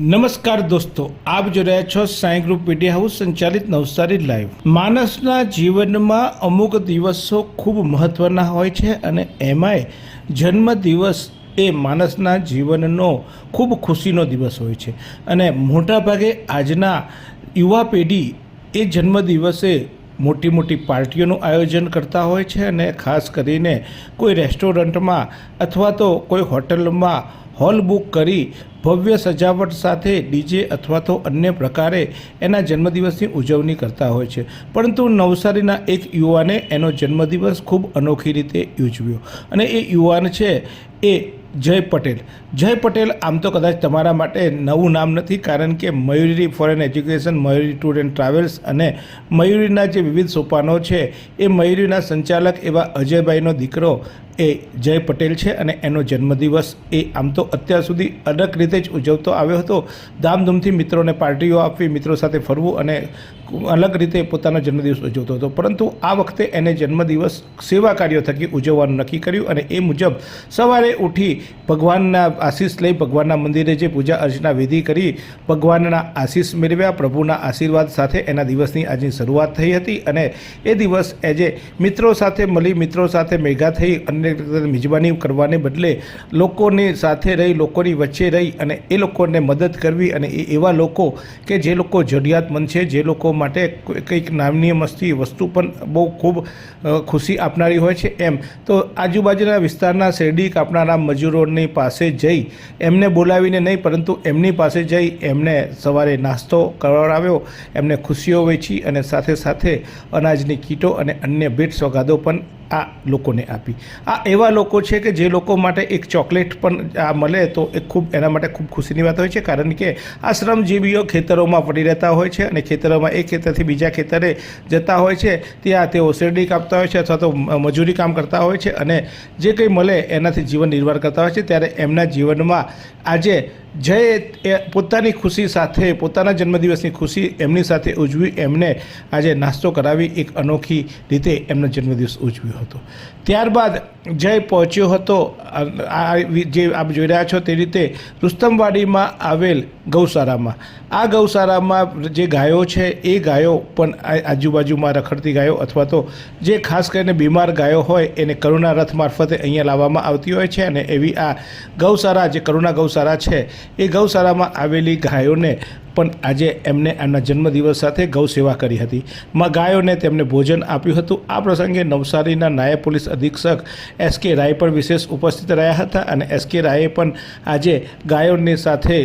નમસ્કાર દોસ્તો, આપ જો રહ્યા છો સાંઈ ગ્રુપ મીડિયા હાઉસ સંચાલિત નવસારી લાઈવ. માણસના જીવનમાં અમુક દિવસો ખૂબ મહત્વના હોય છે અને એમાંય જન્મદિવસ એ માણસના જીવનનો ખૂબ ખુશીનો દિવસ હોય છે. અને મોટાભાગે આજના યુવા પેઢી એ જન્મદિવસે મોટી મોટી પાર્ટીઓનું આયોજન કરતા હોય છે અને ખાસ કરીને કોઈ રેસ્ટોરન્ટમાં અથવા તો કોઈ હોટલમાં હોલ બુક કરી ભવ્ય સજાવટ સાથે ડીજે અથવા તો અન્ય પ્રકારે એના જન્મદિવસની ઉજવણી કરતા હોય છે. પરંતુ નવસારીના એક યુવાને એનો જન્મદિવસ ખૂબ અનોખી રીતે ઉજવ્યો. અને એ યુવાન છે એ જય પટેલ. જય પટેલ, આમ તો કદાચ તમારા માટે નવું નામ નથી, કારણ કે Mayuri foreign education Mayuri tour and travels અને મયુરીના જે વિવિધ સોપાનો છે, એ મયુરીના સંચાલક એવા અજયભાઈનો દીકરો એ જય પટેલ છે અને એનો જન્મદિવસ એ આમ તો અત્યાર સુધી અલગ રીતે જ ઉજવતો આવ્યો હતો. ધામધૂમથી મિત્રોને પાર્ટીઓ આપવી, મિત્રો સાથે ફરવું અને અલગ રીતે પોતાનો જન્મદિવસ ઉજવતો હતો. પરંતુ આ વખતે એને જન્મદિવસ સેવા કાર્યો થકી ઉજવવાનું નક્કી કર્યું અને એ મુજબ સવારે ઉઠી ભગવાનના આશીષ લઈ ભગવાનના મંદિરે જે પૂજા અર્ચના વિધિ કરી ભગવાનના આશીષ મેળવ્યા. પ્રભુના આશીર્વાદ સાથે એના દિવસની આજની શરૂઆત થઈ હતી અને એ દિવસ એજે મિત્રો સાથે મળી, મિત્રો સાથે મેઘા થઈ રીતે મિજબાની કરવાને બદલે લોકોની સાથે રહી, લોકોની વચ્ચે રહી અને એ લોકોને મદદ કરવી અને એ એવા લોકો કે જે લોકો જરૂરિયાતમંદ છે, જે લોકો માટે કંઈક નામની મસ્તી વસ્તુ પણ બહુ ખૂબ ખુશી આપનારી હોય છે એમ. તો આજુબાજુના વિસ્તારના શેરડી કાપનારા મજૂરોની પાસે જઈ એમને બોલાવીને નહીં, પરંતુ એમની પાસે જઈ એમને સવારે નાસ્તો કરાવ્યો એમને ખુશીઓ વેચી અને સાથે સાથે અનાજની કીટો અને અન્ય ભેટ સોગાદો પણ આ લોકોને આપી. આ એવા લોકો છે કે જે લોકો માટે એક ચોકલેટ પણ આ મળે તો એ ખૂબ એના માટે ખૂબ ખુશીની વાત હોય છે. કારણ કે આ શ્રમજીવીઓ ખેતરોમાં પડી રહેતા હોય છે અને ખેતરોમાં એક ખેતરથી બીજા ખેતરે જતા હોય છે. ત્યાં તેઓ શેરડી કાપતા હોય છે અથવા તો મજૂરી કામ કરતા હોય છે અને જે કંઈ મળે એનાથી જીવન નિર્વાહ કરતા હોય છે. ત્યારે એમના જીવનમાં આજે જય એ પોતાની ખુશી સાથે, પોતાના જન્મદિવસની ખુશી એમની સાથે ઉજવી, એમને આજે નાસ્તો કરાવી એક અનોખી રીતે એમનો જન્મદિવસ ઉજવ્યો હતો. ત્યારબાદ જય પહોંચ્યો હતો, આ જે આપ જોઈ રહ્યા છો તે રીતે રુસ્તમવાડીમાં આવેલ ગૌશાળામાં. આ ગૌશાળામાં જે ગાયો છે એ ગાયો પણ આજુબાજુમાં રખડતી ગાયો અથવા તો જે ખાસ કરીને બીમાર ગાયો હોય એને કરુણા રથ મારફતે અહીંયા લાવવામાં આવતી હોય છે અને એવી આ ગૌશાળા, જે કરુણા ગૌશાળા છે એ ગૌશાળામાં આવેલી ગાયોને પણ આજે એમને એમના જન્મદિવસ સાથે ગૌ સેવા કરી હતી. માં ગાયોને તેમને ભોજન આપ્યું હતું. આ પ્રસંગે નવસારીના નાયબ પોલીસ અધિક્ષક એસ કે રાય પણ વિશેષ ઉપસ્થિત રહ્યા હતા અને એસ કે રાયે પણ આજે ગાયોની સાથે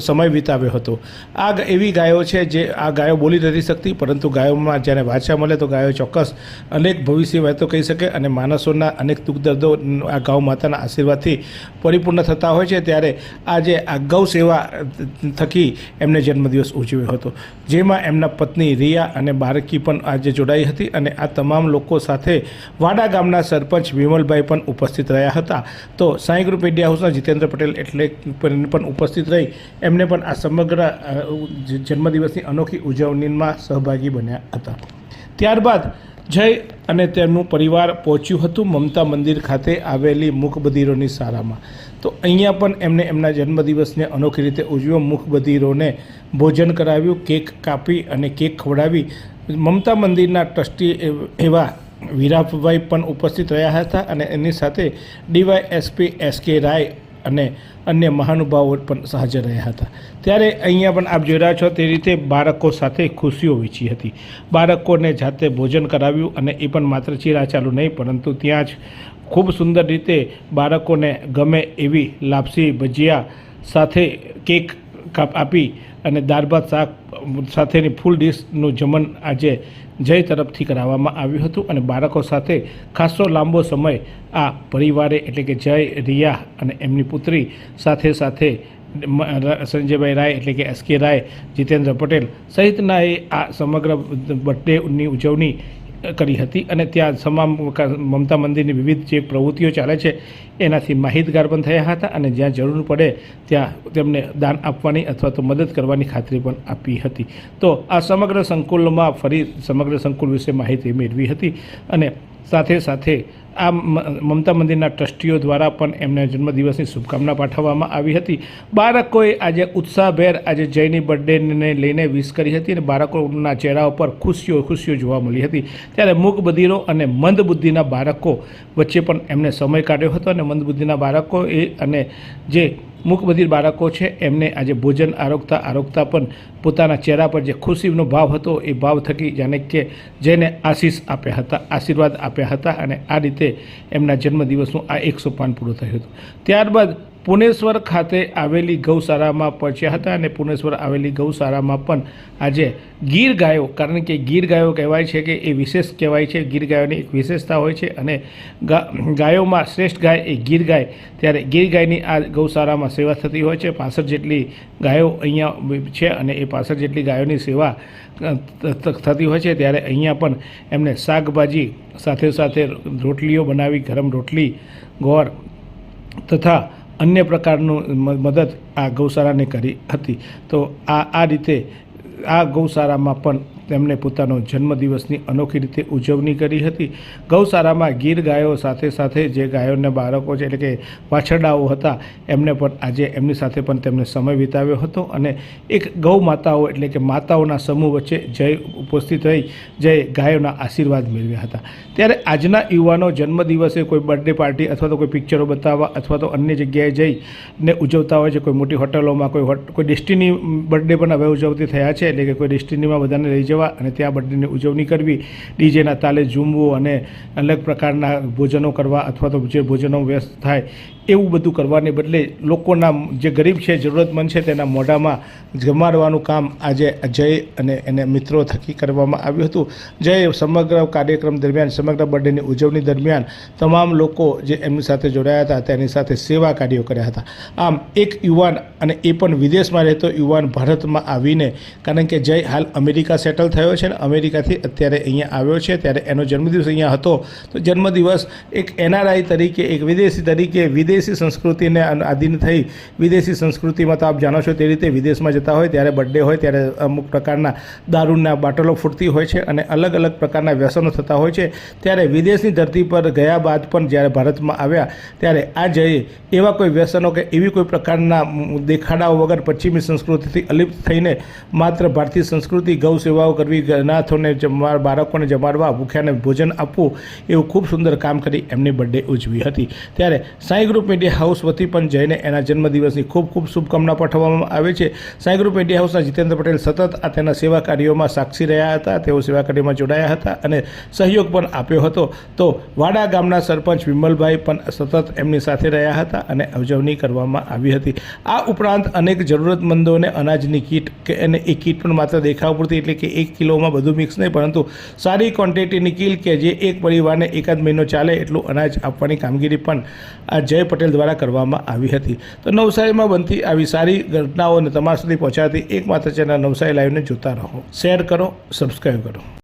સમય વિતાવ્યો હતો. આ એવી ગાયો છે જે, આ ગાયો બોલી નથી શકતી, પરંતુ ગાયોમાં જ્યારે વાંચા મળે તો ગાયો ચોક્કસ અનેક ભવિષ્ય વાતો કહી શકે અને માણસોના અનેક દુઃખ દર્દો આ ગૌ માતાના આશીર્વાદથી પરિપૂર્ણ થતા હોય છે. ત્યારે આજે આ ગૌ સેવા થકી એમને જન્મદિવસ ઉજવ્યો હતો. જેમાં એમના પત્ની રિયા અને બાળકી પણ આજે જોડાઈ હતી અને આ તમામ લોકો સાથે વાડા ગામના સરપંચ વિમલભાઈ પણ ઉપસ્થિત રહ્યા હતા. તો સાંઈ ગ્રુપ મીડિયા હાઉસના જીતેન્દ્ર પટેલ એટલે પણ ઉપસ્થિત રહી. એમને પણ આ સમગ્ર જન્મદિવસની અનોખી ઉજવણીમાં સહભાગી બન્યા હતા. ત્યારબાદ જય અને તેમનું પરિવાર પહોંચ્યું હતું મમતા મંદિર ખાતે આવેલી મુખબદીરોની શાળામાં. તો અહીંયા પણ એમને એમના જન્મદિવસને અનોખી રીતે ઉજવ્યો. મુખબદીરોને ભોજન કરાવ્યું, કેક કાપી અને કેક ખવડાવી. મમતા મંદિરના ટ્રસ્ટી એવ- વિરાફભાઈ પણ ઉપસ્થિત રહ્યા હતા અને એની સાથે ડીવાય એસપી એસ કે રાય અને અન્ય મહાનુભાવો પણ હાજર રહ્યા હતા. ત્યારે અહીંયા પણ આપ જોઈ રહ્યા છો તે રીતે બાળકો સાથે ખુશીઓ વેચી હતી. બાળકોને જાતે ભોજન કરાવ્યું અને એ પણ માત્ર ચાલુ નહીં, પરંતુ ત્યાં જ ખૂબ સુંદર રીતે બાળકોને ગમે એવી લાપસી ભજીયા સાથે કેક કાપ આપી અને દાળ ભાત શાક સાથેની ફૂલ ડીશનું જમણ આજે જય તરફથી કરાવવામાં આવ્યું હતું અને બાળકો સાથે ખાસો લાંબો સમય આ પરિવારે એટલે કે જય રિયા અને એમની પુત્રી સાથે સાથે સંજયભાઈ રાય એટલે કે એસ કે રાય જીતેન્દ્ર પટેલ સહિતના એ આ સમગ્ર બર્થડેની ઉજવણી કરી હતી અને ત્યાં તમામ મમતા મંદિરની વિવિધ જે પ્રવૃત્તિઓ ચાલે છે, એનાથી માહિતગાર પણ થયા હતા અને જ્યાં જરૂર પડે ત્યાં તેમને દાન આપવાની અથવા તો મદદ કરવાની ખાતરી પણ આપી હતી. તો આ સમગ્ર સંકુલમાં ફરી સમગ્ર સંકુલ વિશે માહિતી મેળવી હતી અને સાથે સાથે આ મમતા મંદિરના ટ્રસ્ટીઓ દ્વારા પણ એમને જન્મદિવસની શુભકામના પાઠવવામાં આવી હતી. બાળકોએ આજે ઉત્સાહભેર આજે જયની બર્થડેને લઈને વિશ કરી હતી અને બાળકોના ચહેરા ઉપર ખુશીઓ ખુશીઓ જોવા મળી હતી. ત્યારે મૂક બધિરો અને મંદ બુદ્ધિના બાળકો વચ્ચે પણ એમને સમય કાઢ્યો હતો અને મંદ બુદ્ધિના બાળકો એ અને જે મૂકબધિર બાળકો છે, એમને આજે ભોજન આરોગતા આરોગતા પણ પોતાના ચહેરા પર જે ખુશીનો ભાવ હતો, એ ભાવ થકી જાણે કે જેને આશીષ આપ્યા હતા, આશીર્વાદ આપ્યા હતા અને આ રીતે એમના જન્મદિવસનું આ એકસો પાન પૂરું થયું હતું. ત્યારબાદ પુણેશ્વર ખાતે આવેલી ગૌશાળામાં પહોંચ્યા હતા અને પુનેશ્વર આવેલી ગૌશાળામાં પણ આજે ગીર ગાયો, કારણ કે ગીર ગાયો કહેવાય છે કે એ વિશેષ કહેવાય છે. ગીર ગાયોની એક વિશેષતા હોય છે અને ગાયોમાં શ્રેષ્ઠ ગાય એ ગીર ગાય. ત્યારે ગીર ગાયની આ ગૌશાળામાં સેવા થતી હોય છે. પાસઠ જેટલી ગાયો અહીંયા છે અને એ પાસઠ જેટલી ગાયોની સેવા થતી હોય છે, ત્યારે અહીંયા પણ એમને શાકભાજી સાથે સાથે રોટલીઓ બનાવી, ગરમ રોટલી, ગોળ તથા અન્ય પ્રકારનું મદદ આ ગૌશાળાને કરી હતી. તો આ આ રીતે આ ગૌશાળામાં પણ તેમણે પોતાનો જન્મદિવસની અનોખી રીતે ઉજવણી કરી હતી. ગૌશાળામાં ગીર ગાયો સાથે સાથે જે ગાયોના બાળકો છે, એટલે કે વાછરડાઓ હતા, એમને પણ આજે એમની સાથે પણ તેમણે સમય વિતાવ્યો હતો અને એક ગૌ માતાઓ, એટલે કે માતાઓના સમૂહ વચ્ચે જય ઉપસ્થિત રહી, જય ગાયોના આશીર્વાદ મેળવ્યા હતા. ત્યારે આજના યુવાનો જન્મદિવસે કોઈ બર્થડે પાર્ટી અથવા તો કોઈ પિક્ચરો બતાવવા અથવા તો અન્ય જગ્યાએ જઈને ઉજવતા હોય છે. કોઈ મોટી હોટલોમાં, કોઈ કોઈ ડેસ્ટિની બર્થડે પણ હવે ઉજવતી થયા છે, એટલે કે કોઈ ડેસ્ટિનીમાં બધાને લઈ જવા અને ત્યાં બર્થડેની ઉજવણી કરવી, ડીજેના તાલે ઝૂમવું અને અલગ પ્રકારના ભોજનો કરવા અથવા તો જે ભોજનો વ્યસ્ત થાય એવું બધું કરવાને બદલે લોકોના જે ગરીબ છે, જરૂરતમંદ છે તેના મોઢામાં જમાડવાનું કામ આજે જય અને એને મિત્રો થકી કરવામાં આવ્યું હતું. જય સમગ્ર કાર્યક્રમ દરમિયાન, સમગ્ર બર્થડેની ઉજવણી દરમિયાન તમામ લોકો જે એમની સાથે જોડાયા હતા, તેની સાથે સેવા કાર્યો કર્યા હતા. આમ એક યુવાન અને એ પણ વિદેશમાં રહેતો યુવાન ભારતમાં આવીને, કારણ કે જય હાલ અમેરિકા સેટલ થયો છે ને અમેરિકાથી અત્યારે અહીંયા આવ્યો છે. ત્યારે એનો જન્મદિવસ અહીંયા હતો. તો જન્મદિવસ એક એનઆરઆઈ તરીકે, એક વિદેશી તરીકે વિદેશી સંસ્કૃતિને આધીન થઈ વિદેશી સંસ્કૃતિમાં તો આપ જાણો છો તે રીતે વિદેશમાં જતા હોય, ત્યારે બર્થડે હોય, ત્યારે અમુક પ્રકારના દારૂના બાટલો ફૂટતી હોય છે અને અલગ અલગ પ્રકારના વ્યસનો થતા હોય છે. ત્યારે વિદેશની ધરતી પર ગયા બાદ પણ જ્યારે ભારતમાં આવ્યા, ત્યારે આ જઈએ એવા કોઈ વ્યસનો કે એવી કોઈ પ્રકારના દેખાડાઓ વગર પશ્ચિમી સંસ્કૃતિથી અલિપ્ત થઈને માત્ર ભારતીય સંસ્કૃતિ ગૌ સેવાઓ કરવી અનાથોને જમવા બાળકોને જમાડવા, ભૂખ્યાને ભોજન આપવું, એવું ખૂબ સુંદર કામ કરી એમની બર્થડે ઉજવી હતી. ત્યારે સાંઈ ગ્રુપ મીડિયા હાઉસ વતી પણ જઈને એના જન્મદિવસની ખૂબ ખૂબ શુભકામના પાઠવવામાં આવે છે. સાંઈ ગ્રુપ મીડિયા હાઉસના જીતેન્દ્ર પટેલ સતત આ તેના સેવા કાર્યોમાં સાક્ષી રહ્યા હતા. તેઓ સેવા કાર્યમાં જોડાયા હતા અને સહયોગ પણ આપ્યો હતો. તો વાડા ગામના સરપંચ વિમલભાઈ પણ સતત એમની સાથે રહ્યા હતા અને ઉજવણી કરવામાં આવી હતી. આ ઉપરાંત અનેક જરૂરતમંદોને અનાજની કીટ કે અને એ કીટ પણ માત્ર દેખાવ પૂરતી એટલે કે એક કિલોમાં બધું મિક્સ નહીં, પરંતુ સારી ક્વોન્ટિટીની કિલ કે જે એક પરિવારને એકાદ મહિનો ચાલે એટલું અનાજ આપવાની કામગીરી પણ આ જય પટેલ દ્વારા કરવામાં આવી હતી. તો નવસારીમાં બનતી આવી સારી ઘટનાઓને તમારા સુધી પહોંચાડતી એકમાત્ર ચેનલ નવસારી લાઈવને જોતા રહો. શેર કરો સબસ્ક્રાઈબ કરો.